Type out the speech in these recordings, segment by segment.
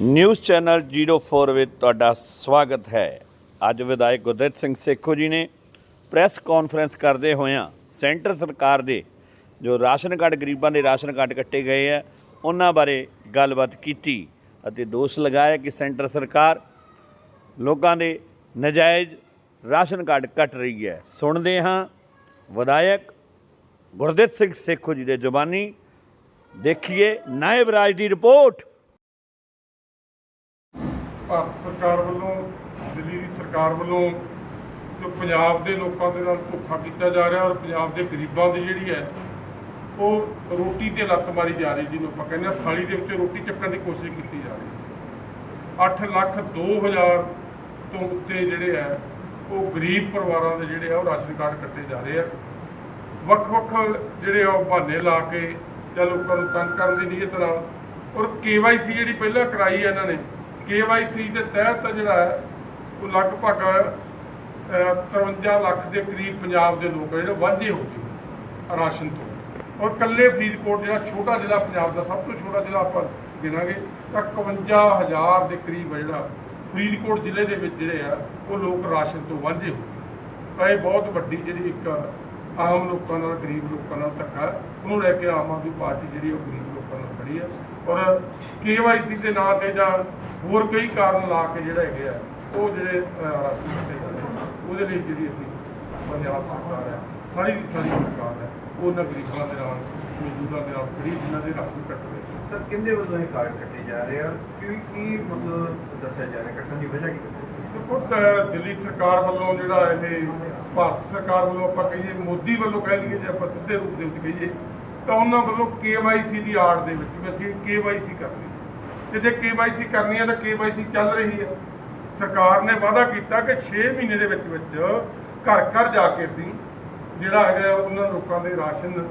News channel 04 ਵਿੱਚ ਤੁਹਾਡਾ ਸਵਾਗਤ ਹੈ। ਅੱਜ ਵਿਧਾਇਕ ਗੁਰਦਿੱਤ ਸਿੰਘ ਸੇਖੋ ਜੀ ਨੇ ਪ੍ਰੈਸ ਕਾਨਫਰੰਸ ਕਰਦੇ ਹੋਇਆਂ ਸੈਂਟਰ ਸਰਕਾਰ ਦੇ ਜੋ ਰਾਸ਼ਨ ਕਾਰਡ ਗਰੀਬਾਂ ਦੇ ਰਾਸ਼ਨ ਕਾਰਡ ਕੱਟੇ ਗਏ ਆ, ਉਹਨਾਂ ਬਾਰੇ ਗੱਲਬਾਤ ਕੀਤੀ ਅਤੇ ਦੋਸ਼ ਲਗਾਇਆ ਕਿ ਸੈਂਟਰ ਸਰਕਾਰ ਲੋਕਾਂ ਦੇ ਨਜਾਇਜ਼ ਰਾਸ਼ਨ ਕਾਰਡ ਕੱਟ ਰਹੀ ਹੈ। ਸੁਣਦੇ ਹਾਂ ਵਿਧਾਇਕ ਗੁਰਦਿੱਤ ਸਿੰਘ ਸੇਖੋ ਜੀ ਦੇ ਜ਼ੁਬਾਨੀ। ਦੇਖੀਏ ਨਾਇਬ ਰਾਜ ਦੀ ਰਿਪੋਰਟ। ਭਾਰਤ ਸਰਕਾਰ ਵੱਲੋਂ, ਦਿੱਲੀ ਦੀ ਸਰਕਾਰ ਵੱਲੋਂ ਜੋ ਪੰਜਾਬ ਦੇ ਲੋਕਾਂ ਦੇ ਨਾਲ ਧੋਖਾ ਕੀਤਾ ਜਾ ਰਿਹਾ ਔਰ ਪੰਜਾਬ ਦੇ ਗਰੀਬਾਂ ਦੀ ਜਿਹੜੀ ਹੈ ਉਹ ਰੋਟੀ ਤੇ ਲੱਤ ਮਾਰੀ ਜਾ ਰਹੀ ਜਿਹਨੂੰ ਆਪਾਂ ਕਹਿੰਦੇ ਆ ਥਾਲੀ ਦੇ ਵਿੱਚ ਰੋਟੀ ਚੱਕਣ ਦੀ ਕੋਸ਼ਿਸ਼ ਕੀਤੀ ਜਾ ਰਹੀ ਹੈ। 8 ਲੱਖ 2000 ਤੋਂ ਉੱਤੇ ਜਿਹੜੇ ਆ ਉਹ ਗਰੀਬ ਪਰਿਵਾਰਾਂ ਦੇ ਜਿਹੜੇ ਆ ਉਹ ਰਾਸ਼ਨ ਕਾਰਡ ਕੱਟੇ ਜਾ ਰਹੇ ਆ। ਵੱਖ-ਵੱਖ ਜਿਹੜੇ ਆ ਉਹ ਬਹਾਨੇ ਲਾ ਕੇ ਜਾਂ ਲੋਕਾਂ ਨੂੰ ਤੰਗ ਕਰਨ ਦੀ ਨੀਅਤ ਨਾਲ। ਔਰ ਕੇਵਾਈਸੀ ਜਿਹੜੀ ਪਹਿਲਾਂ ਕਰਾਈ ਹੈ ਇਹਨਾਂ ਨੇ ਕੇਵਾਈਸੀ ਦੇ ਤਹਿਤ ਜਿਹੜਾ ਹੈ ਉਹ ਲਗਭਗ ਅਹ, 53 ਲੱਖ ਦੇ ਕਰੀਬ ਪੰਜਾਬ ਦੇ ਲੋਕ ਆ ਜਿਹੜੇ ਵਾਂਝੇ ਹੋ ਗਏ ਰਾਸ਼ਨ ਤੋਂ। ਔਰ ਕੱਲੇ ਫਰੀਦਕੋਟ ਜਿਹੜਾ ਛੋਟਾ ਜ਼ਿਲ੍ਹਾ ਪੰਜਾਬ ਦਾ ਸਭ ਤੋਂ ਛੋਟਾ ਜ਼ਿਲ੍ਹਾ ਆਪਾਂ ਗਿਣਾਂਗੇ, ਤਾਂ 51000 ਦੇ ਕਰੀਬ ਆ ਜਿਹੜਾ ਫਰੀਦਕੋਟ ਜ਼ਿਲ੍ਹੇ ਦੇ ਵਿੱਚ ਜਿਹੜੇ ਆ, ਉਹ ਲੋਕ ਰਾਸ਼ਨ ਤੋਂ ਵਾਂਝੇ ਹੋ ਗਏ। ਤਾਂ ਇਹ ਬਹੁਤ ਵੱਡੀ ਜਿਹੜੀ ਇੱਕ ਆਮ ਲੋਕਾਂ ਨਾਲ, ਗਰੀਬ ਲੋਕਾਂ ਨਾਲ ਧੱਕਾ ਉਹਨੂੰ ਲੈ ਕੇ ਆਮ ਆਦਮੀ ਪਾਰਟੀ ਜਿਹੜੀ ਉਹ ਗਰੀਬ ਲੋਕਾਂ ਨਾਲ ਖੜੀ ਹੈ ਔਰ ਕੇਵਾਈਸੀ ਦੇ ਨਾਂ ਤੇ ਜਾਂ ਹੋਰ ਕਈ ਕਾਰਨ ਲਾ ਕੇ ਜਿਹੜਾ ਹੈਗੇ ਆ, ਉਹ ਜਿਹੜੇ ਰਾਸ਼ਨ ਦਿੱਤੇ ਜਾਂਦੇ ਉਹਦੇ ਲਈ ਜਿਹੜੀ ਅਸੀਂ ਪੰਜਾਬ ਸਰਕਾਰ ਹੈ, ਸਾਰੀ ਦੀ ਸਾਰੀ ਸਰਕਾਰ ਹੈ। ਉਹਨਾਂ ਗਰੀਬਾਂ ਦੇ ਨਾਲ ਮਜ਼ਦੂਰਾਂ ਦੇ ਨਾਲ ਖੜੀ ਜਿਨ੍ਹਾਂ ਦੇ ਰਾਸ਼ਨ ਕੱਟ ਰਹੇ ਸਰ ਕਿੰਦੇ ਵੱਲੋਂ ਇਹ ਕਾਰਡ ਕੱਟੇ ਜਾ ਰਹੇ ਆ? ਕਿਉਂ ਕੀ ਮਤਲਬ ਦੱਸਿਆ ਜਾ ਰਿਹਾ? ਕੱਟਣ ਦੀ ਵਜ੍ਹਾ ਕੀ ਦੱਸਿਆ? ਦੇਖੋ ਅਹ ਦਿੱਲੀ ਸਰਕਾਰ ਵੱਲੋਂ ਜਿਹੜਾ ਇਹ ਭਾਰਤ ਸਰਕਾਰ ਵੱਲੋਂ ਆਪਾਂ ਕਹੀਏ ਮੋਦੀ ਵੱਲੋਂ ਕਹਿ ਲਈਏ ਜੇ ਆਪਾਂ ਸਿੱਧੇ ਰੂਪ ਦੇ ਵਿੱਚ ਕਹੀਏ ਤਾਂ ਉਹਨਾਂ ਵੱਲੋਂ KYC ਦੀ ਆੜ ਦੇ ਵਿੱਚ ਵੀ ਅਸੀਂ KYC ਕਰਨੀ ਤੇ ਜੇ KYC ਕਰਨੀ ਹੈ ਤਾਂ KYC ਚੱਲ ਰਹੀ ਹੈ। ਸਰਕਾਰ ਨੇ ਵਾਅਦਾ ਕੀਤਾ ਕਿ 6 ਮਹੀਨੇ ਦੇ ਵਿੱਚ ਵਿੱਚ ਘਰ ਘਰ ਜਾ ਕੇ ਅਸੀਂ ਜਿਹੜਾ ਹੈਗਾ ਉਹਨਾਂ ਲੋਕਾਂ ਦੇ ਰਾਸ਼ਨ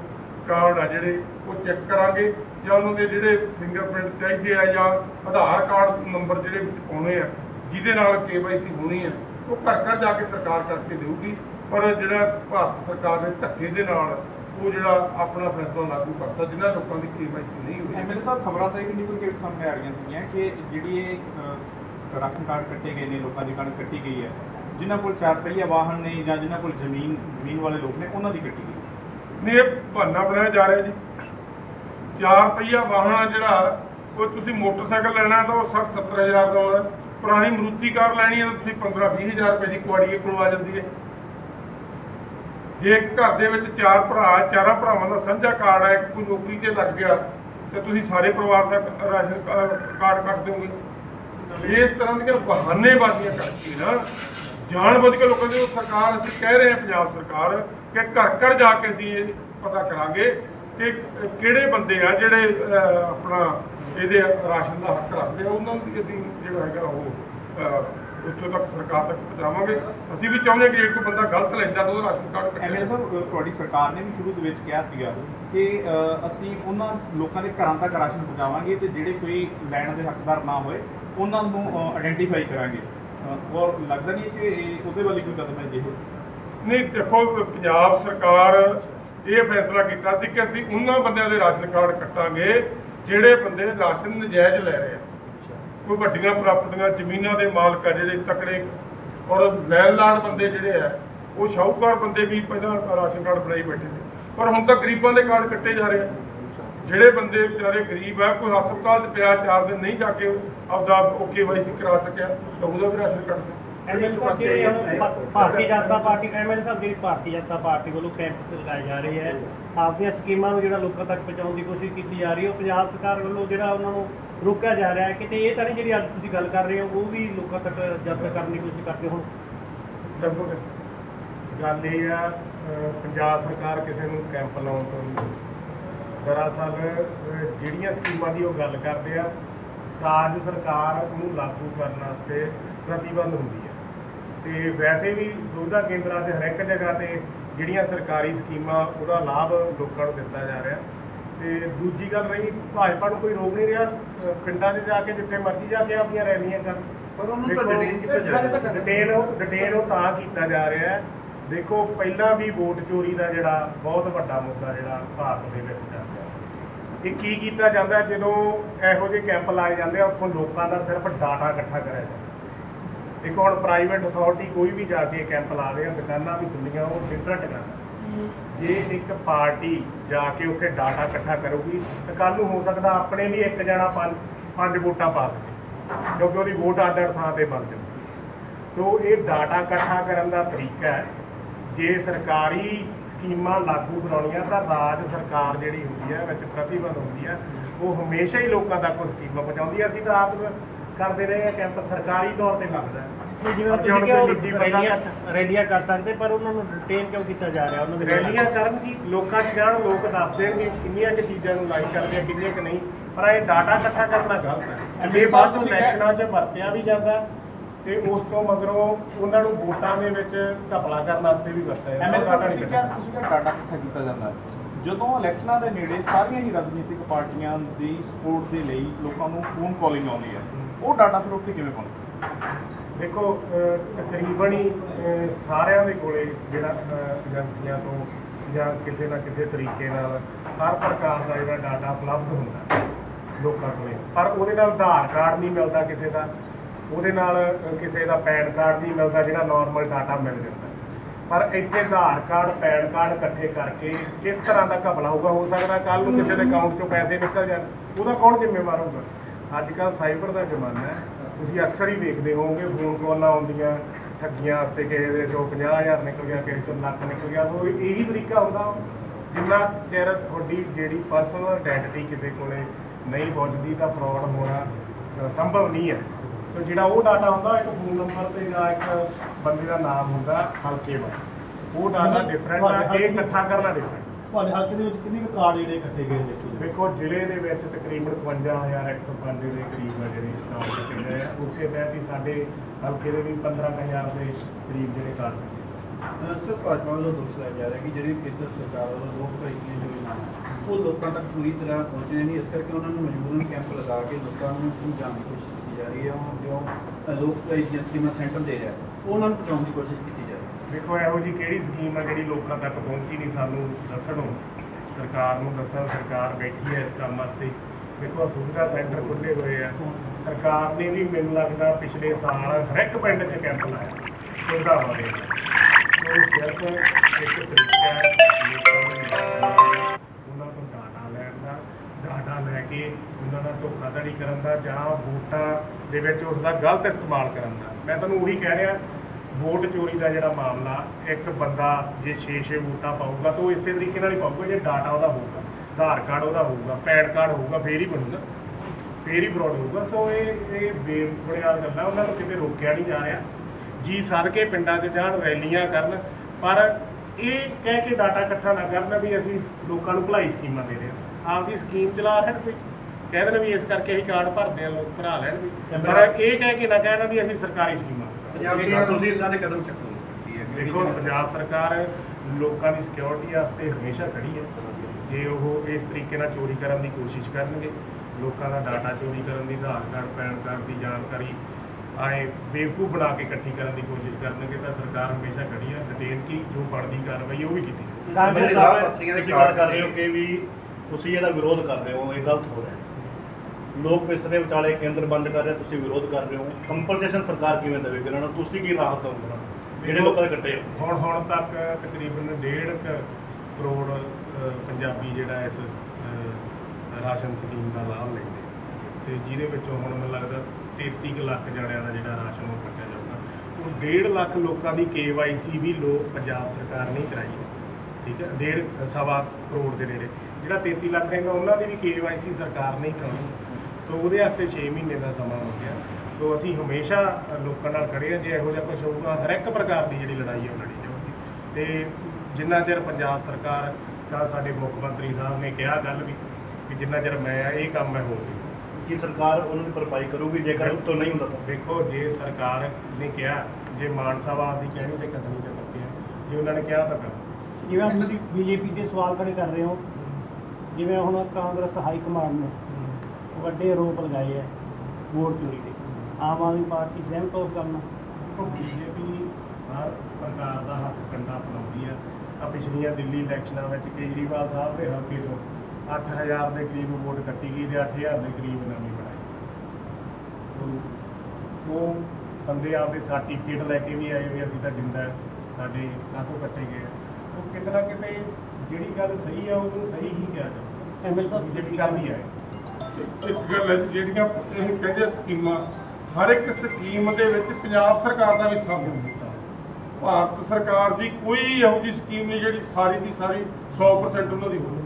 ਕਾਰਡ ਆ ਜਿਹੜੇ, ਉਹ ਚੈੱਕ ਕਰਾਂਗੇ ਜਾਂ ਉਹਨਾਂ ਦੇ ਜਿਹੜੇ ਫਿੰਗਰਪ੍ਰਿੰਟ ਚਾਹੀਦੇ ਆ ਜਾਂ ਆਧਾਰ ਕਾਰਡ ਨੰਬਰ ਜਿਹੜੇ ਵਿੱਚ ਪਾਉਣੇ ਆ, ਜਿਹਦੇ ਨਾਲ ਕੇਵਾਈਸੀ ਹੋਣੀ ਹੈ ਉਹ ਘਰ ਘਰ ਜਾ ਕੇ ਸਰਕਾਰ ਕਰਕੇ ਦੇਊਗੀ। ਪਰ ਜਿਹੜਾ ਭਾਰਤ ਸਰਕਾਰ ਨੇ ਧੱਕੇ ਦੇ ਨਾਲ ਉਹ ਜਿਹੜਾ ਆਪਣਾ ਫੈਸਲਾ ਲਾਗੂ ਕਰਤਾ, ਜਿਨ੍ਹਾਂ ਲੋਕਾਂ ਦੀ ਕੇਵਾਈਸੀ ਨਹੀਂ ਹੋਈ। ਐਮਐਲਏ ਸਾਹਿਬ, ਖਬਰਾਂ ਤਾਂ ਇਹ ਨਿਕਲ ਕੇ ਸਾਹਮਣੇ ਆ ਰਹੀਆਂ ਸੀਗੀਆਂ ਕਿ ਜਿਹੜੀ ਇਹ ਰਾਸ਼ਨ ਕਾਰਡ ਕੱਟੇ ਗਏ ਨੇ, ਲੋਕਾਂ ਦੀ ਕਣਕ ਕੱਟੀ ਗਈ ਹੈ ਜਿਨ੍ਹਾਂ ਕੋਲ ਚਾਰ ਪਹੀਆ ਵਾਹਨ ਨੇ ਜਾਂ ਜਿਨ੍ਹਾਂ ਕੋਲ ਜ਼ਮੀਨ ਜ਼ਮੀਨ ਵਾਲੇ ਲੋਕ ਨੇ, ਉਹਨਾਂ ਦੀ ਕੱਟੀ ਗਈ। ਨਹੀਂ, ਇਹ ਬਹਾਨਾ ਬਣਾਇਆ ਜਾ ਰਿਹਾ ਜੀ। ਚਾਰ ਪਹੀਆ ਵਾਹਨ ਜਿਹੜਾ, ਉਹ ਤੁਸੀਂ ਮੋਟਰਸਾਈਕਲ ਲੈਣਾ ਤਾਂ ਉਹ 60 70000 ਦਾ ਆਉਂਦਾ। ਪੁਰਾਣੀ ਮਰੂਤੀ ਕਾਰ ਲੈਣੀ ਹੈ ਤਾਂ ਤੁਸੀਂ 15 20000 ਰੁਪਏ ਦੀ ਕੁਆੜੀ ਕੋਲ ਆ ਜਾਂਦੀ ਹੈ। ਜੇ ਇੱਕ ਘਰ ਦੇ ਵਿੱਚ ਚਾਰ ਭਰਾ, ਚਾਰਾਂ ਭਰਾਵਾਂ ਦਾ ਸਾਂਝਾ ਕਾਰਡ ਹੈ ਇੱਕ ਕੋਈ ਨੌਕਰੀ ਤੇ ਲੱਗ ਗਿਆ, ਤੇ ਤੁਸੀਂ ਸਾਰੇ ਪਰਿਵਾਰ ਦਾ ਰਾਸ਼ਨ ਕਾ- ਕਾਰਡ ਕੱਟ ਦਿਓਗੇ। ਇਸ ਤਰ੍ਹਾਂ ਦੀਆਂ ਬਹਾਨੇਬਾਜ਼ੀਆਂ ਕਰਕੇ ਨਾ ਜਾਣ ਬੁੱਝ ਕੇ ਲੋਕਾਂ ਦੀ ਸਰਕਾਰ ਅਸੀਂ ਕਹਿ ਰਹੇ ਹਾਂ ਪੰਜਾਬ ਸਰਕਾਰ ਕਿ ਘਰ ਘਰ ਜਾ ਕੇ ਅਸੀਂ ਇਹ ਪਤਾ ਕਰਾਂਗੇ ਕਿ ਕਿਹੜੇ ਬੰਦੇ ਆ ਜਿਹੜੇ ਆਪਣਾ ਇਹਦੇ ਰਾਸ਼ਨ ਦਾ ਹੱਕ ਰੱਖਦੇ ਆ। ਉਹਨਾਂ ਨੂੰ ਅਸੀਂ ਜਿਹੜਾ ਹੈਗਾ ਉਹ ਉੱਥੋਂ ਤੱਕ ਸਰਕਾਰ ਤੱਕ ਪਹੁੰਚਾਵਾਂਗੇ। ਅਸੀਂ ਵੀ ਚਾਹੁੰਦੇ ਕਿ ਜੇ ਕੋਈ ਬੰਦਾ ਗਲਤ ਲੈਂਦਾ ਤਾਂ ਉਹਦਾ ਰਾਸ਼ਨ ਕਾਰਡ ਐਮਐਲਏ ਸਾਹਿਬ ਅ, ਤੁਹਾਡੀ ਸਰਕਾਰ ਨੇ ਵੀ ਸ਼ੁਰੂ ਦੇ ਵਿੱਚ ਕਿਹਾ ਸੀਗਾ ਕਿ ਅਸੀਂ ਉਹਨਾਂ ਲੋਕਾਂ ਦੇ ਘਰਾਂ ਤੱਕ ਰਾਸ਼ਨ ਪਹੁੰਚਾਵਾਂਗੇ ਤੇ ਜਿਹੜੇ ਕੋਈ ਲੈਣ ਦੇ ਹੱਕਦਾਰ ਨਾ ਹੋਏ ਉਹਨਾਂ ਨੂੰ ਆਇਡੈਂਟੀਫਾਈ ਕਰਾਂਗੇ। ਔਰ ਲੱਗਦਾ ਨਹੀਂ ਕਿ ਇਹ ਉਹਦੇ ਵਾਲੀ ਕੋਈ ਕਦਮ ਹੈ ਜਿਹੋ ਨਹੀਂ ਦੇਖੋ ਪੰਜਾਬ ਸਰਕਾਰ ਇਹ ਫੈਸਲਾ ਕੀਤਾ ਸੀ ਕਿ ਅਸੀਂ ਉਹਨਾਂ ਬੰਦਿਆਂ ਦੇ ਰਾਸ਼ਨ ਕਾਰਡ ਕੱਟਾਂਗੇ ਜਿਹੜੇ ਬੰਦੇ ਰਾਸ਼ਨ ਨਜਾਇਜ਼ ਲੈ ਰਹੇ ਆ। ਕੋਈ ਵੱਡੀਆਂ ਪ੍ਰਾਪਰਟੀਆਂ ਜ਼ਮੀਨਾਂ ਦੇ ਮਾਲਕ ਆ ਜਿਹੜੇ ਤਕੜੇ ਔਰ ਲੈਂਡਲਾਰਡ ਬੰਦੇ ਜਿਹੜੇ ਆ ਉਹ ਸ਼ਾਹੂਕਾਰ ਬੰਦੇ ਵੀ ਪਹਿਲਾਂ ਰਾਸ਼ਨ ਕਾਰਡ ਬਣਾਈ ਬੈਠੇ ਸੀ। ਪਰ ਹੁਣ ਤਾਂ ਗਰੀਬਾਂ ਦੇ ਕਾਰਡ ਕੱਟੇ ਜਾ ਰਹੇ ਆ। ਜਿਹੜੇ ਬੰਦੇ ਵਿਚਾਰੇ ਗਰੀਬ ਆ ਕੋਈ ਹਸਪਤਾਲ 'ਚ ਪਿਆ ਚਾਰ ਦਿਨ ਨਹੀਂ ਜਾ ਕੇ ਆਪਦਾ ਉਹ ਕੇਵਾਈਸੀ ਕਰਾ ਸਕਿਆ ਤਾਂ ਉਹਦਾ ਵੀ ਰਾਸ਼ਨ ਕੱਟ ਦੇ ਐਮਐਲ ਸਾਹਿਬ ਜਿਹੜੇ ਹੁਣ ਭਾ- ਭਾਰਤੀ ਜਨਤਾ ਪਾਰਟੀ ਐਮਐਲ ਸਾਹਿਬ ਜਿਹੜੀ ਭਾਰਤੀ ਜਨਤਾ ਪਾਰਟੀ ਵੱਲੋਂ ਕੈਂਪਸ ਲਗਾਏ ਜਾ ਰਹੇ ਹੈ ਆਪਦੀਆਂ ਸਕੀਮਾਂ ਨੂੰ ਜਿਹੜਾ ਲੋਕਾਂ ਤੱਕ ਪਹੁੰਚਾਉਣ ਦੀ ਕੋਸ਼ਿਸ਼ ਕੀਤੀ ਜਾ ਰਹੀ ਹੈ ਉਹ ਪੰਜਾਬ ਸਰਕਾਰ ਵੱਲੋਂ ਜਿਹੜਾ ਉਹਨਾਂ ਨੂੰ ਰੋਕਿਆ ਜਾ ਰਿਹਾ ਹੈ ਕਿਤੇ ਇਹ ਤਾਂ ਨਹੀਂ ਜਿਹੜੀ ਅੱਜ ਤੁਸੀਂ ਗੱਲ ਕਰ ਰਹੇ ਹੋ ਉਹ ਵੀ ਲੋਕਾਂ ਤੱਕ ਜਦ ਕਰਨ ਦੀ ਕੋਸ਼ਿਸ਼ ਕਰਦੇ ਹੁਣ। ਦੇਖੋ ਗੱਲ ਇਹ ਆ ਪੰਜਾਬ ਸਰਕਾਰ ਕਿਸੇ ਨੂੰ ਕੈਂਪ ਲਾਉਣ ਤੋਂ ਨਹੀਂ ਦਰਅਸਲ ਜਿਹੜੀਆਂ ਸਕੀਮਾਂ ਦੀ ਉਹ ਗੱਲ ਕਰਦੇ ਆ ਰਾਜ ਸਰਕਾਰ ਉਹਨੂੰ ਲਾਗੂ ਕਰਨ ਵਾਸਤੇ ਪ੍ਰਤੀਬੰਧ ਹੁੰਦੀ ਹੈ। ਤੇ ਵੈਸੇ ਵੀ ਸੁਵਿਧਾ ਕੇਂਦਰਾਂ ਤੇ ਹਰ ਇੱਕ ਜਗ੍ਹਾ ਤੇ ਜਿਹੜੀਆਂ ਸਰਕਾਰੀ ਸਕੀਮਾਂ ਉਹਦਾ ਲਾਭ ਲੋਕਾਂ ਨੂੰ ਦਿੱਤਾ ਜਾ ਰਿਹਾ। ਤੇ ਦੂਜੀ ਗੱਲ ਰਹੀ ਭਾਜਪਾ ਨੂੰ ਕੋਈ ਰੋਕ ਨਹੀਂ ਰਿਹਾ ਪਿੰਡਾਂ 'ਚ ਜਾ ਕੇ ਜਿੱਥੇ ਮਰਜ਼ੀ ਜਾ ਕੇ ਆਪਣੀਆਂ ਰੈਲੀਆਂ ਕਰਨ। ਪਰ ਉਹਨੂੰ ਤਾਂ detain ਕੀਤਾ ਜਾ ਰਿਹਾ। ਡਿਟੇਨ ਡਿਟੇਨ ਉਹ ਤਾਂ ਕੀਤਾ ਜਾ ਰਿਹਾ ਹੈ। ਦੇਖੋ ਪਹਿਲਾਂ ਵੀ ਵੋਟ ਚੋਰੀ ਦਾ ਜਿਹੜਾ ਬਹੁਤ ਵੱਡਾ ਮੁੱਦਾ ਜਿਹੜਾ ਭਾਰਤ ਦੇ ਵਿੱਚ ਚੱਲ ਇਹ ਕੀ ਕੀਤਾ ਜਾਂਦਾ ਜਦੋਂ ਇਹੋ ਜਿਹੇ ਕੈਂਪ ਲਾਏ ਜਾਂਦੇ ਆ, ਉੱਥੋਂ ਲੋਕਾਂ ਦਾ ਸਿਰਫ ਡਾਟਾ ਇਕੱਠਾ ਕਰਿਆ ਜਾਂਦਾ। ਦੇਖੋ ਹੁਣ ਪ੍ਰਾਈਵੇਟ ਅਥਾਰਟੀ ਕੋਈ ਵੀ ਜਾ ਕੇ ਕੈਂਪ ਲਾਵੇ ਦੁਕਾਨਾਂ ਵੀ ਖੁੱਲੀਆਂ ਉਹ ਡਿਫਰੈਂਟ ਗੱਲ। ਜੇ ਇੱਕ ਪਾਰਟੀ ਜਾ ਕੇ ਉੱਥੇ ਡਾਟਾ ਇਕੱਠਾ ਕਰੂਗੀ, ਤਾਂ ਕੱਲ ਨੂੰ ਹੋ ਸਕਦਾ ਆਪਣੇ ਵੀ ਇੱਕ ਜਣਾ ਪੰਜ ਪੰਜ ਵੋਟਾਂ ਪਾ ਸਕੇ, ਕਿਉਂਕਿ ਉਹਦੀ ਵੋਟ ਅੱਡ ਅੱਡ ਥਾਂ ਤੇ ਬਣ ਜਾਂਦੀ ਸੋ ਇਹ ਡਾਟਾ ਇਕੱਠਾ ਕਰਨ ਦਾ ਤਰੀਕਾ ਹੈ ਜੇ ਸਰਕਾਰੀ ਸਕੀਮਾਂ ਲਾਗੂ ਕਰਾਉਣੀਆਂ ਤਾਂ ਰਾਜ ਸਰਕਾਰ ਜਿਹੜੀ ਹੁੰਦੀ ਹੈ ਵਿੱਚ ਪ੍ਰਤੀਬੰਧ ਹੁੰਦੀ ਹੈ ਉਹ ਹਮੇਸ਼ਾ ਹੀ ਲੋਕਾਂ ਤੱਕ ਉਹ ਸਕੀਮਾਂ ਪਹੁੰਚਾਉਂਦੀ ਹੈ। ਅਸੀਂ ਤਾਂ ਆਪ ਕਰਦੇ ਰਹੇ ਹਾਂ ਕੈਂਪ ਸਰਕਾਰੀ ਤੌਰ ਤੇ ਲੱਗਦਾ ਜਿਵੇਂ ਤੁਸੀਂ ਕਿਹਾ ਰੈਲੀਆਂ ਕਰ ਸਕਦੇ ਪਰ ਉਹਨਾਂ ਨੂੰ ਡਿਟੇਨ ਕਿਉਂ ਕੀਤਾ ਜਾ ਰਿਹਾ? ਉਹਨਾਂ ਦੇ ਰੈਲੀਆਂ ਕਰਨ ਜੀ ਲੋਕਾਂ 'ਚ ਜਾਣ ਲੋਕ ਦੱਸ ਦੇਣਗੇ ਕਿੰਨੀਆਂ ਕੁ ਚੀਜ਼ਾਂ ਨੂੰ ਲਾਈਕ ਕਰਦੇ ਆ ਕਿੰਨੀਆਂ ਕੁ ਨਹੀਂ। ਪਰ ਇਹ ਡਾਟਾ ਇਕੱਠਾ ਕਰਨਾ ਗਲਤ ਹੈ। ਇਹ ਬਾਅਦ ਚੋਂ ਇਲੈਕਸ਼ਨਾਂ 'ਚ ਵਰਤਿਆ ਵੀ ਜਾਂਦਾ। ਤੇ ਉਸ ਤੋਂ ਮਗਰੋਂ ਉਹਨਾਂ ਨੂੰ ਵੋਟਾਂ ਦੇ ਵਿੱਚ ਘਪਲਾ ਕਰਨ ਵਾਸਤੇ ਵੀ ਵਰਤਿਆ ਜਾਂਦਾ ਐਮਐਲ ਉਹ ਸਾਹਿਬ ਡਾਟਾ ਨਹੀਂ ਤੁਸੀਂ ਕਿਹਾ ਕੱਢਣਾ। ਤੁਸੀਂ ਕਿਹਾ ਡਾਟਾ ਇਕੱਠਾ ਕੀਤਾ ਜਾਂਦਾ ਹੈ। ਜਦੋਂ ਇਲੈਕਸ਼ਨਾਂ ਦੇ ਨੇੜੇ ਸਾਰੀਆਂ ਹੀ ਰਾਜਨੀਤਿਕ ਪਾਰਟੀਆਂ ਦੀ ਸਪੋਰਟ ਦੇ ਲਈ ਲੋਕਾਂ ਨੂੰ ਫੋਨ ਕਾਲਿੰਗ ਆਉਂਦੀ ਹੈ ਉਹ ਡਾਟਾ ਫਿਰ ਉੱਥੇ ਕਿਵੇਂ ਪਹੁੰਚਦਾ ਦੇਖੋ ਤਕਰੀਬਨ ਹੀ ਸਾਰਿਆਂ ਦੇ ਕੋਲੇ ਜਿਹੜਾ ਏਜੰਸੀਆਂ ਤੋਂ ਜਾਂ ਕਿਸੇ ਨਾ ਕਿਸੇ ਤਰੀਕੇ ਨਾਲ ਹਰ ਪ੍ਰਕਾਰ ਦਾ ਜਿਹੜਾ ਡਾਟਾ ਉਪਲਬਧ ਹੁੰਦਾ ਲੋਕਾਂ ਕੋਲੇ ਪਰ ਉਹਦੇ ਨਾਲ ਆਧਾਰ ਕਾਰਡ ਨਹੀਂ ਮਿਲਦਾ ਕਿਸੇ ਦਾ ਉਹਦੇ ਨਾਲ ਕਿਸੇ ਦਾ ਪੈਨ ਕਾਰਡ ਨਹੀਂ ਮਿਲਦਾ, ਜਿਹੜਾ ਨਾਰਮਲ ਡਾਟਾ ਮਿਲ ਜਾਂਦਾ। ਪਰ ਇੱਥੇ ਆਧਾਰ ਕਾਰਡ, ਪੈਨ ਕਾਰਡ ਇਕੱਠੇ ਕਰਕੇ ਕਿਸ ਤਰ੍ਹਾਂ ਦਾ ਘਪਲਾ ਹੋਊਗਾ, ਹੋ ਸਕਦਾ ਕੱਲ ਨੂੰ ਕਿਸੇ ਦੇ ਅਕਾਊਂਟ 'ਚੋਂ ਪੈਸੇ ਨਿਕਲ ਜਾਣ। ਉਹਦਾ ਕੌਣ ਜ਼ਿੰਮੇਵਾਰ ਹੋਊਗਾ? ਅੱਜ ਕੱਲ ਸਾਈਬਰ ਦਾ ਜ਼ਮਾਨਾ ਹੈ। ਤੁਸੀਂ ਅਕਸਰ ਹੀ ਵੇਖਦੇ ਹੋਵੋਗੇ ਫੋਨ ਕਾਲਾਂ ਆਉਂਦੀਆਂ, ਠੱਗੀਆਂ ਵਾਸਤੇ ਕਿਸੇ ਦੇ ਚੋਂ 50000 ਨਿਕਲ ਗਿਆ, ਕਿਸੇ ਚੋਂ ਲੱਖ ਨਿਕਲ ਗਿਆ। ਉਹ ਇਹੀ ਤਰੀਕਾ ਹੁੰਦਾ। ਜਿੰਨਾ ਚਿਰ ਤੁਹਾਡੀ ਜਿਹੜੀ ਪਰਸਨਲ ਆਇਡੈਂਟੀ ਕਿਸੇ ਕੋਲੇ ਨਹੀਂ ਪਹੁੰਚਦੀ, ਤਾਂ ਫਰਾਡ ਹੋਣਾ ਸੰਭਵ ਨਹੀਂ ਹੈ। ਤੇ ਜਿਹੜਾ ਉਹ ਡਾਟਾ ਹੁੰਦਾ ਇੱਕ ਫੋਨ ਨੰਬਰ ਤੇ ਜਾਂ ਇੱਕ ਬੰਦੇ ਦਾ ਨਾਮ ਹੁੰਦਾ ਹਲਕੇ ਦਾ ਉਹ ਡਾਟਾ ਡਿਫਰੈਂਟ ਆ ਇਹ ਇਕੱਠਾ ਕਰਨਾ ਡਿਫਰੈਂਟ ਤੁਹਾਡੇ ਹਲਕੇ ਦੇ ਵਿੱਚ ਕਿੰਨੇ ਕੁ ਕਾਰਡ ਜਿਹੜੇ ਇਕੱਠੇ ਗਏ ਦੇਖੋ ਵੇਖੋ ਜ਼ਿਲ੍ਹੇ ਦੇ ਵਿੱਚ ਤਕਰੀਬਨ 51105 ਦੇ ਕਰੀਬ ਆ ਜਿਹੜੇ ਕਾਰਡ ਗਏ ਆ। ਉਸੇ ਤਹਿਤ ਹੀ ਸਾਡੇ ਹਲਕੇ ਦੇ ਵੀ 15000 ਦੇ ਕਰੀਬ ਜਿਹੜੇ ਕਾਰਡ ਕੀਤੇ ਗਏ। ਸਰ ਭਾਜਪਾ ਵੱਲੋਂ ਦੋਸ਼ ਲਾਇਆ ਜਾ ਰਿਹਾ ਕਿ ਜਿਹੜੀ ਕੇਂਦਰ ਸਰਕਾਰ ਵੱਲੋਂ ਲੋਕ ਭਾਈ ਦੀਆਂ ਯੋਜਨਾਵਾਂ ਉਹ ਲੋਕਾਂ ਤੱਕ ਪੂਰੀ ਤਰ੍ਹਾਂ ਪਹੁੰਚੇ ਨਹੀਂ। ਇਸ ਕਰਕੇ ਉਹਨਾਂ ਨੂੰ ਮਜਬੂਰਨ ਕੈਂਪ ਲਗਾ ਕੇ ਲੋਕਾਂ ਨੂੰ ਸਮਝਾਉਣ ਦੀ ਕੋਸ਼ਿਸ਼ ਕੀਤੀ ਜਾ ਰਹੀ ਹੈ ਉਹ ਜੋ ਲੋਕ ਭਾਈ ਦੀਆਂ ਸੈਂਟਰ ਦੇ ਰਿਹਾ। ਉਹਨਾਂ ਨੂੰ ਪਹੁੰਚਾਉਣ ਦੀ ਕੋਸ਼ਿਸ਼ ਕੀਤੀ ਜਾ ਰਹੀ ਹੈ। ਵੇਖੋ ਇਹੋ ਜੀ ਕਿਹੜੀ ਸਕੀਮ ਹੈ ਜਿਹੜੀ ਲੋਕਾਂ ਤੱਕ ਪਹੁੰਚੀ ਨਹੀਂ ਸਾਨੂੰ ਦੱਸਣ ਉਹ ਸਰਕਾਰ ਨੂੰ ਦੱਸਣ, ਸਰਕਾਰ ਬੈਠੀ ਹੈ ਇਸ ਕੰਮ ਵਾਸਤੇ। ਦੇਖੋ ਸੁਵਿਧਾ ਸੈਂਟਰ ਖੁੱਲੇ ਹੋਏ ਆ। ਸਰਕਾਰ ਨੇ ਵੀ ਮੈਨੂੰ ਲੱਗਦਾ ਪਿਛਲੇ ਸਾਲ ਹਰ ਇੱਕ ਪਿੰਡ 'ਚ ਕੈਂਪ ਲਾਇਆ। ਸੁਵਿਧਾਵਾਂ ਦੇ ਸੋ ਸਿਰਫ ਇੱਕ ਧੋਖਾਧੜੀ ਕਰਨ ਦਾ ਜਾਂ ਵੋਟਾਂ ਦੇ ਵਿੱਚ ਉਸ ਦਾ ਗਲਤ ਇਸਤੇਮਾਲ ਕਰਨ ਦਾ। ਮੈਂ ਤੁਹਾਨੂੰ ਉਹੀ ਕਹਿ ਰਿਹਾ, ਵੋਟ ਚੋਰੀ ਦਾ ਜਿਹੜਾ ਮਾਮਲਾ, ਇੱਕ ਬੰਦਾ ਜੇ 6-6 ਵੋਟਾਂ ਪਾਊਗਾ ਤਾਂ ਉਹ ਇਸੇ ਤਰੀਕੇ ਨਾਲ ਹੀ ਪਾਊਗਾ, ਜੇ ਡਾਟਾ ਉਹਦਾ ਹੋਊਗਾ, ਆਧਾਰ ਕਾਰਡ ਉਹਦਾ ਹੋਊਗਾ, ਪੈਨ ਕਾਰਡ ਹੋਊਗਾ, ਫੇਰ ਹੀ ਬਣੂਗਾ, ਫੇਰ ਹੀ ਫਰਾਡ ਹੋਊਗਾ। ਸੋ ਇਹ ਇਹ ਬੇਬੁਨਿਆਦ ਗੱਲਾਂ, ਉਹਨਾਂ ਨੂੰ ਕਿਤੇ ਰੋਕਿਆ ਨਹੀਂ ਜਾ ਰਿਹਾ। ਜੀ ਸੱਦ ਕੇ ਪਿੰਡਾਂ 'ਚ ਜਾਣ ਰੈਲੀਆਂ ਕਰਨ, ਪਰ ਇਹ ਕਹਿ ਕੇ ਡਾਟਾ ਇਕੱਠਾ ਨਾ ਕਰਨ ਵੀ ਅਸੀਂ ਲੋਕਾਂ ਨੂੰ ਭਲਾਈ ਸਕੀਮਾਂ ਦੇ ਰਹੇ ਹਾਂ। ਆਪਦੀ ਸਕੀਮ ਚਲਾ ਰਹਿਣ ਕੋਈ ਕਹਿ ਦੇਣ ਵੀ ਇਸ ਕਰਕੇ ਅਸੀਂ ਕਾਰਡ ਭਰਦੇ ਹਾਂ ਲੋਕ ਭਰਾ ਲੈਣ ਵੀ। ਪਰ ਇਹ ਕਹਿ ਕੇ ਨਾ ਕਹਿਣਾ ਵੀ ਅਸੀਂ ਸਰਕਾਰੀ ਸਕੀਮਾਂ ਪੰਜਾਬ ਸਰਕਾਰ ਤੁਸੀਂ ਇਦਾਂ ਦੇ ਕਦਮ ਚੁੱਕੋਗੇ ਦੇਖੋ ਪੰਜਾਬ ਸਰਕਾਰ ਲੋਕਾਂ ਦੀ ਸਿਕਿਉਰਿਟੀ ਵਾਸਤੇ ਹਮੇਸ਼ਾ ਖੜੀ ਹੈ। ਜੇ ਉਹ ਇਸ ਤਰੀਕੇ ਨਾਲ ਚੋਰੀ ਕਰਨ ਦੀ ਕੋਸ਼ਿਸ਼ ਕਰਨਗੇ ਲੋਕਾਂ ਦਾ ਡਾਟਾ ਚੋਰੀ ਕਰਨ ਦੀ ਆਧਾਰ ਕਾਰਡ ਪੈਨ ਕਾਰਡ ਦੀ ਜਾਣਕਾਰੀ ਆਏ ਬੇਵਕੂਫ ਬਣਾ ਕੇ ਇਕੱਠੀ ਕਰਨ ਦੀ ਕੋਸ਼ਿਸ਼ ਕਰਨਗੇ ਤਾਂ ਸਰਕਾਰ ਹਮੇਸ਼ਾ ਖੜੀ ਹੈ। ਡਿਟੇਨ ਕੀ ਜੋ ਬਣਦੀ ਕਾਰਵਾਈ ਉਹ ਵੀ ਕੀਤੀ। ਕਾਂਗਰਸ ਸਾਹਿਬ ਪੱਤਰੀਆਂ ਦੇ ਕਰ ਰਹੇ ਹੋ। ਕਿ ਵੀ ਤੁਸੀਂ ਇਹਦਾ ਵਿਰੋਧ ਕਰ ਰਹੇ ਹੋ ਇਹ ਗਲਤ ਹੈ ਲੋਕ ਇਸ ਵਿਚਾਲੇ ਕੇਂਦਰ ਬੰਦ ਕਰ ਰਹੇ, ਤੁਸੀਂ ਵਿਰੋਧ ਕਰ ਰਹੇ ਹੋ। ਕੰਪਨਸੇਸ਼ਨ ਸਰਕਾਰ ਕਿਵੇਂ ਦੇਵੇਗੀ? ਇਹਨਾਂ ਨੂੰ ਤੁਸੀਂ ਕੀ ਰਾਹਤ ਦਿਓਗੇ? ਉਹਨਾਂ ਨੂੰ ਜਿਹੜੇ ਲੋਕਾਂ ਦੇ ਕੱਟੇ ਹੋ ਹੁਣ ਹੁਣ ਤੱਕ ਤਕਰੀਬਨ 1.5 ਕਰੋੜ ਪੰਜਾਬੀ ਜਿਹੜਾ ਇਸ ਰਾਸ਼ਨ ਸਕੀਮ ਦਾ ਲਾਭ ਲੈਂਦੇ ਆ। ਤੇ ਜਿਹਦੇ ਵਿੱਚੋਂ ਹੁਣ ਮੈਨੂੰ ਲੱਗਦਾ 33 ਕੁ ਲੱਖ ਜਣਿਆਂ ਦਾ ਜਿਹੜਾ ਰਾਸ਼ਨ ਉਹ ਕੱਟਿਆ ਜਾਊਗਾ। ਉਹ 1.5 ਲੱਖ ਲੋਕਾਂ ਦੀ KYC ਵੀ ਲੋਕ, ਪੰਜਾਬ ਸਰਕਾਰ ਨੇ ਕਰਾਈ ਹੈ। ਠੀਕ ਹੈ? ਡੇਢ ਸਵਾ ਕਰੋੜ ਦੇ ਨੇੜੇ। ਜਿਹੜਾ 33 ਲੱਖ ਹੈਗਾ, ਉਹਨਾਂ ਦੀ ਵੀ KYC ਸਰਕਾਰ ਨੇ ਹੀ ਕਰਾਉਣੀ ਸੋ ਉਹਦੇ ਵਾਸਤੇ 6 ਮਹੀਨੇ ਦਾ ਸਮਾਂ ਮੰਗਿਆ ਸੋ ਅਸੀਂ ਹਮੇਸ਼ਾ ਲੋਕਾਂ ਨਾਲ ਖੜੇ ਹਾਂ ਜੇ ਇਹੋ ਜਿਹਾ ਕੁਝ ਹੋਊਗਾ ਹਰ ਇੱਕ ਪ੍ਰਕਾਰ ਦੀ ਜਿਹੜੀ ਲੜਾਈ ਹੈ ਉਹ ਲੜੀ ਜਾਊਗੀ। ਤੇ ਜਿੰਨਾ ਚਿਰ ਪੰਜਾਬ ਸਰਕਾਰ ਜਾਂ ਸਾਡੇ ਮੁੱਖ ਮੰਤਰੀ ਸਾਹਿਬ ਨੇ ਕਿਹਾ ਗੱਲ ਵੀ ਕਿ ਜਿੰਨਾ ਚਿਰ ਮੈਂ ਆ ਇਹ ਕੰਮ ਮੈਂ ਨਹੀਂ ਕੀ ਸਰਕਾਰ ਉਹਨਾਂ ਦੀ ਭਰਪਾਈ ਕਰੂਗੀ ਜੇਕਰ ਉਹ ਤੋਂ ਨਹੀਂ ਹੁੰਦਾ ਤਾਂ? ਦੇਖੋ ਜੇ ਸਰਕਾਰ ਨੇ ਕਿਹਾ ਜੇ ਮਾਨ ਸਾਹਿਬ ਆਪਦੀ ਕਹਿਣੀ ਤੇ ਕਦਮੀ ਤੇ ਪੱਕੇ ਆ ਜੇ ਉਹਨਾਂ ਨੇ ਕਿਹਾ ਤਾਂ ਕਰੋ ਜਿਵੇਂ ਹੁਣ ਤੁਸੀਂ ਬੀਜੇਪੀ ਦੇ ਸਵਾਲ ਖੜੇ ਕਰ ਰਹੇ ਹੋ ਜਿਵੇਂ ਹੁਣ ਕਾਂਗਰਸ ਹਾਈ ਕਮਾਂਡ ਨੂੰ ਵੱਡੇ ਆਰੋਪ ਲਗਾਏ ਹੈ ਵੋਟ ਚੋਰੀ ਦੇ। ਆਮ ਆਦਮੀ ਪਾਰਟੀ ਸਹਿਮਤ ਗੱਲ ਨਾਲ? ਦੇਖੋ ਬੀਜੇਪੀ ਹਰ ਪ੍ਰਕਾਰ ਦਾ ਹੱਥ ਕੰਡਾ ਅਪਣਾਉਂਦੀ ਆ। ਆ ਪਿਛਲੀਆਂ ਦਿੱਲੀ ਇਲੈਕਸ਼ਨਾਂ ਵਿੱਚ ਕੇਜਰੀਵਾਲ ਸਾਹਿਬ ਦੇ ਹਲਕੇ ਤੋਂ 8000 ਦੇ ਕਰੀਬ ਵੋਟ ਕੱਟੀ ਗਈ ਤੇ 8000 ਦੇ ਕਰੀਬ ਨਵੀਂ ਬਣਾਈ। ਉਹ- ਬੰਦੇ ਆਪਦੇ ਸਰਟੀਫਿਕੇਟ ਲੈ ਕੇ ਵੀ ਆਏ ਵੀ ਅਸੀਂ ਤਾਂ ਜਿੰਦਾ ਹੈ, ਸਾਡੇ ਕਾਹਤੋਂ ਕੱਟੇ ਗਏ। ਸੋ ਕਿਤੇ ਨਾ ਕਿਤੇ ਜਿਹੜੀ ਗੱਲ ਸਹੀ ਆ ਉਹਨੂੰ ਸਹੀ ਹੀ ਕਿਹਾ ਜਾਂਦਾ। ਐਮਐਲ ਸਾਹਿਬ ਬੀਜੇਪੀ ਕਰਦੀ ਹੈ ਇੱਕ ਗੱਲ ਹੈ ਜੀ, ਜਿਹੜੀਆਂ ਇਹ ਕਹਿੰਦੇ ਆ ਸਕੀਮਾਂ ਹਰ ਇੱਕ ਸਕੀਮ ਦੇ ਵਿੱਚ ਪੰਜਾਬ ਸਰਕਾਰ ਦਾ ਵੀ ਸਾਮਿਲ ਹਿੱਸਾ ਭਾਰਤ ਸਰਕਾਰ ਦੀ ਕੋਈ ਇਹੋ ਜਿਹੀ ਸਕੀਮ ਨਹੀਂ ਜਿਹੜੀ ਸਾਰੀ ਦੀ ਸਾਰੀ 100% ਉਹਨਾਂ ਦੀ ਹੋਵੇ।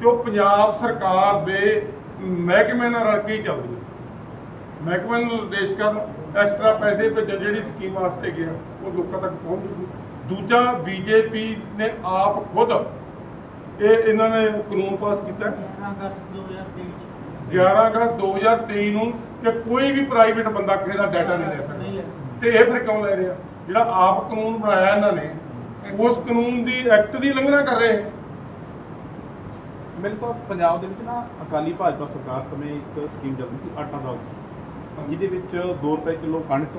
ਤੇ ਉਹ ਪੰਜਾਬ ਸਰਕਾਰ ਦੇ ਮਹਿਕਮੇ ਨਾਲ ਰਲ ਕੇ ਹੀ ਚੱਲਦੀ ਹੈ। ਮਹਿਕਮੇ ਨੂੰ ਨਿਰਦੇਸ਼ ਕਰਨ ਐਕਸਟਰਾ ਪੈਸੇ ਭੇਜਣ ਜਿਹੜੀ ਸਕੀਮ ਵਾਸਤੇ ਗਿਆ ਉਹ ਲੋਕਾਂ ਤੱਕ ਪਹੁੰਚ ਜੂਗੀ ਦੂਜਾ ਬੀਜੇਪੀ ਨੇ ਆਪ ਖੁਦ ਇਹ ਇਹਨਾਂ ਨੇ ਕਾਨੂੰਨ ਪਾਸ ਕੀਤਾ। 11 ਅਗਸਤ 2023 11 ਅਗਸਤ 2023 ਨੂੰ ਕਿ ਕੋਈ ਵੀ ਪ੍ਰਾਈਵੇਟ ਬੰਦਾ ਕਿਸੇ ਦਾ ਡਾਟਾ ਨਹੀਂ ਲੈ ਸਕਦਾ। ਤੇ ਇਹ ਫਿਰ ਕਿਉਂ ਲੈ ਰਿਹਾ? ਜਿਹੜਾ ਆਪ ਕਾਨੂੰਨ ਬਣਾਇਆ ਇਹਨਾਂ ਨੇ ਉਸ ਕਾਨੂੰਨ ਦੀ ਐਕਟ ਦੀ ਉਲੰਘਣਾ ਕਰ ਰਹੇ। ਮੇਰੇ ਸਾਹਿਬ ਪੰਜਾਬ ਦੇ ਵਿੱਚ ਨਾ ਅਕਾਲੀ ਭਾਜਪਾ ਸਰਕਾਰ ਸਮੇਂ ਇੱਕ ਸਕੀਮ ਚੱਲਦੀ ਸੀ ਆਟਾ ਦਾਲ ਜਿਹਦੇ ਵਿੱਚ 2 ਰੁਪਏ ਕਿਲੋ ਕਣਕ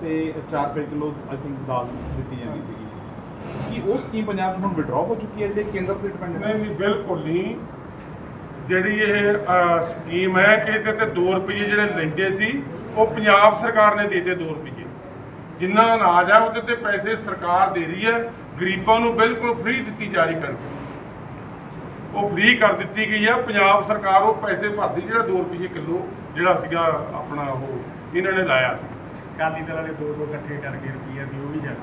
ਤੇ 4 ਰੁਪਏ ਕਿਲੋ ਆਈ ਥਿੰਕ ਦਾਲ ਦਿੱਤੀ ਜਾਂਦੀ ਸੀਗੀ ਕੀ ਉਹ ਸਕੀਮ ਪੰਜਾਬ 'ਚ ਹੁਣ ਵਿਡਰਾਅ ਹੋ ਚੁੱਕੀ ਹੈ ਜਿਹੜੇ ਕੇਂਦਰ ਤੇ ਡਿਪੈਂਡ ਨਹੀਂ ਨਹੀਂ ਬਿਲਕੁਲ ਨਹੀਂ। ਜਿਹੜੀ ਇਹ ਸਕੀਮ ਹੈ ਇਹਦੇ ਤੇ 2 ਰੁਪਏ ਜਿਹੜੇ ਲੈਂਦੇ ਸੀ ਉਹ ਪੰਜਾਬ ਸਰਕਾਰ ਨੇ ਦੇਤੇ 2 ਰੁਪਏ ਜਿੰਨਾ ਅਨਾਜ ਹੈ ਉਹਦੇ ਤੇ ਪੈਸੇ ਸਰਕਾਰ ਦੇ ਰਹੀ ਹੈ। ਗਰੀਬਾਂ ਨੂੰ ਬਿਲਕੁਲ ਫ੍ਰੀ ਦਿੱਤੀ ਜਾ ਰਹੀ ਕਣਕ ਉਹ ਫ੍ਰੀ ਕਰ ਦਿੱਤੀ ਗਈ ਹੈ। ਪੰਜਾਬ ਸਰਕਾਰ ਉਹ ਪੈਸੇ ਭਰਦੀ ਜਿਹੜਾ 2 ਰੁਪਏ ਕਿਲੋ ਜਿਹੜਾ ਸੀਗਾ ਆਪਣਾ ਉਹ ਇਹਨਾਂ ਨੇ ਲਾਇਆ ਸੀ। ਅਕਾਲੀ ਦਲ ਵਾਲੇ ਦੋ ਦੋ ਇਕੱਠੇ ਕਰਕੇ ਰੁਪਈਆ ਸੀ ਉਹ ਵੀ ਛੱਡ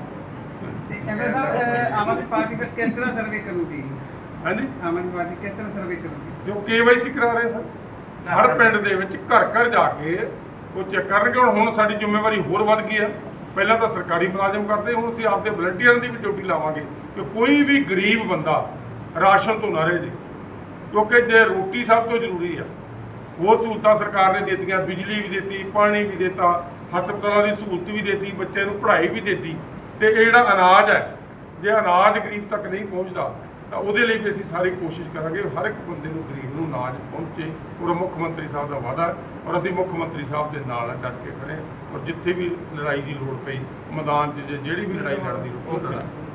ਸਾਹਿਬ ਅਹ, ਆਮ ਆਦਮੀ ਪਾਰਟੀ ਫਿਰ ਕਿਸ ਤਰ੍ਹਾਂ ਸਰਵੇ ਕਰੂਗੀ? ਹਾਂਜੀ। ਆਮ ਆਦਮੀ ਪਾਰਟੀ ਕਿਸ ਤਰ੍ਹਾਂ ਸਰਵੇ ਕਰੂਗੀ? ਜੋ ਕੇਵਾਈਸੀ ਕਰਾ ਰਹੇ ਸਨ ਹਰ ਪਿੰਡ ਦੇ ਵਿੱਚ ਘਰ ਘਰ ਜਾ ਕੇ ਉਹ ਚੈੱਕ ਕਰਨਗੇ ਹੁਣ ਹੁਣ ਸਾਡੀ ਜ਼ਿੰਮੇਵਾਰੀ ਹੋਰ ਵੱਧ ਗਈ ਹੈ। ਪਹਿਲਾਂ ਤਾਂ ਸਰਕਾਰੀ ਮੁਲਾਜ਼ਮ ਕਰਦੇ ਹੁਣ ਅਸੀਂ ਆਪਦੇ ਵਲੰਟੀਅਰਾਂ ਦੀ ਵੀ ਡਿਊਟੀ ਲਾਵਾਂਗੇ ਕਿ ਕੋਈ ਵੀ ਗਰੀਬ ਬੰਦਾ ਰਾਸ਼ਨ ਤੋਂ ਨਾ ਰਹੇ ਜੇ। ਕਿਉਂਕਿ ਜੇ ਰੋਟੀ ਸਭ ਤੋਂ ਜ਼ਰੂਰੀ ਆ ਉਹ ਸਹੂਲਤਾਂ ਸਰਕਾਰ ਨੇ ਦਿੱਤੀਆਂ ਬਿਜਲੀ ਵੀ ਦਿੱਤੀ ਪਾਣੀ ਵੀ ਦਿੱਤਾ ਹਸਪਤਾਲਾਂ ਦੀ ਸਹੂਲਤ ਵੀ ਦਿੱਤੀ ਬੱਚੇ ਨੂੰ ਪੜ੍ਹਾਈ ਵੀ ਦਿੱਤੀ। ਤੇ ਇਹ ਜਿਹੜਾ ਅਨਾਜ ਹੈ ਜੇ ਅਨਾਜ ਗਰੀਬ ਤੱਕ ਨਹੀਂ ਪਹੁੰਚਦਾ ਤਾਂ ਉਹਦੇ ਲਈ ਵੀ ਅਸੀਂ ਸਾਰੀ ਕੋਸ਼ਿਸ਼ ਕਰਾਂਗੇ ਹਰ ਇੱਕ ਬੰਦੇ ਨੂੰ ਗਰੀਬ ਨੂੰ ਅਨਾਜ ਪਹੁੰਚੇ। ਔਰ ਮੁੱਖ ਮੰਤਰੀ ਸਾਹਿਬ ਦਾ ਵਾਅਦਾ ਹੈ ਔਰ ਅਸੀਂ ਮੁੱਖ ਮੰਤਰੀ ਸਾਹਿਬ ਦੇ ਨਾਲ ਡਟ ਕੇ ਖੜੇ ਹਾਂ ਔਰ ਜਿੱਥੇ ਵੀ ਲੜਾਈ ਦੀ ਲੋੜ ਪਈ ਮੈਦਾਨ 'ਚ ਜੇ ਜਿਹੜੀ ਵੀ ਲੜਾਈ ਲੜਨ ਦੀ ਲੋੜ ਉਹ ਲੜਾਂਗੇ।